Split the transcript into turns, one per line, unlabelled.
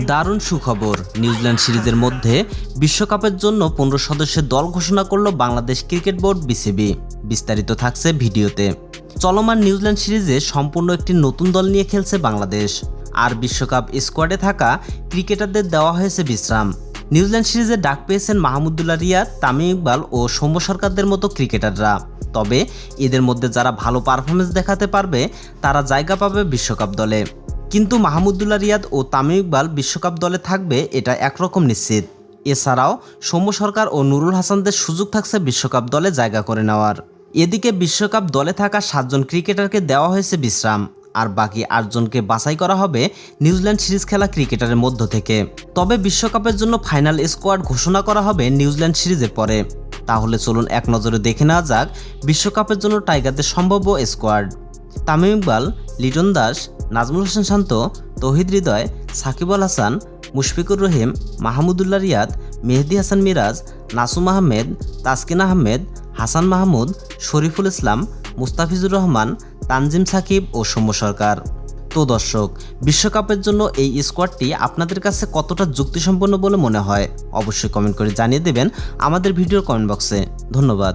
দারুণ সুখবর। নিউজিল্যান্ড সিরিজের মধ্যে বিশ্বকাপের জন্য পনেরো সদস্যের দল ঘোষণা করল বাংলাদেশ ক্রিকেট বোর্ড বিসিবি। বিস্তারিত থাকছে ভিডিওতে। চলমান নিউজিল্যান্ড সিরিজে সম্পূর্ণ একটি নতুন দল নিয়ে খেলছে বাংলাদেশ। আর বিশ্বকাপ স্কোয়াডে থাকা ক্রিকেটারদের দেওয়া হয়েছে বিশ্রাম। নিউজিল্যান্ড সিরিজে ডাক পেয়েছেন মাহমুদুল্লাহ রিয়াদ, তামিম ইকবাল ও সৌম্য সরকারদের মতো ক্রিকেটাররা। তবে এদের মধ্যে যারা ভালো পারফরমেন্স দেখাতে পারবে, তারা জায়গা পাবে বিশ্বকাপ দলে। কিন্তু মাহমুদুল্লাহ রিয়াদ ও তামিম ইকবাল বিশ্বকাপ দলে থাকবে এটা একরকম নিশ্চিত। এছাড়াও সৌম্য সরকার ও নুরুল হাসানদের সুযোগ থাকছে বিশ্বকাপ দলে জায়গা করে নেওয়ার। এদিকে বিশ্বকাপ দলে থাকা সাতজন ক্রিকেটারকে দেওয়া হয়েছে বিশ্রাম, আর বাকি আটজনকে বাছাই করা হবে নিউজিল্যান্ড সিরিজ খেলা ক্রিকেটারের মধ্য থেকে। তবে বিশ্বকাপের জন্য ফাইনাল স্কোয়াড ঘোষণা করা হবে নিউজিল্যান্ড সিরিজের পরে। তাহলে চলুন এক নজরে দেখে নেওয়া যাক বিশ্বকাপের জন্য টাইগারদের সম্ভাব্য স্কোয়াড। তামিম ইকবাল, লিটন দাস নাজমুল হোসেন শান্ত, তৌহিদ হৃদয়, সাকিব আল হাসান, মুশফিকুর রহিম, মাহমুদুল্লাহ রিয়াদ, মেহেদি হাসান মিরাজ, নাসুম আহমেদ, তাসকিন আহমেদ, হাসান মাহমুদ, শরীফুল ইসলাম, মুস্তাফিজুর রহমান, তানজিম সাকিব ও সৌম্য সরকার। তো দর্শক, বিশ্বকাপের জন্য এই স্কোয়াডটি আপনাদের কাছে কতটা যুক্তিসম্পন্ন বলে মনে হয়? অবশ্যই কমেন্ট করে জানিয়ে দেবেন আমাদের ভিডিওর কমেন্ট বক্সে। ধন্যবাদ।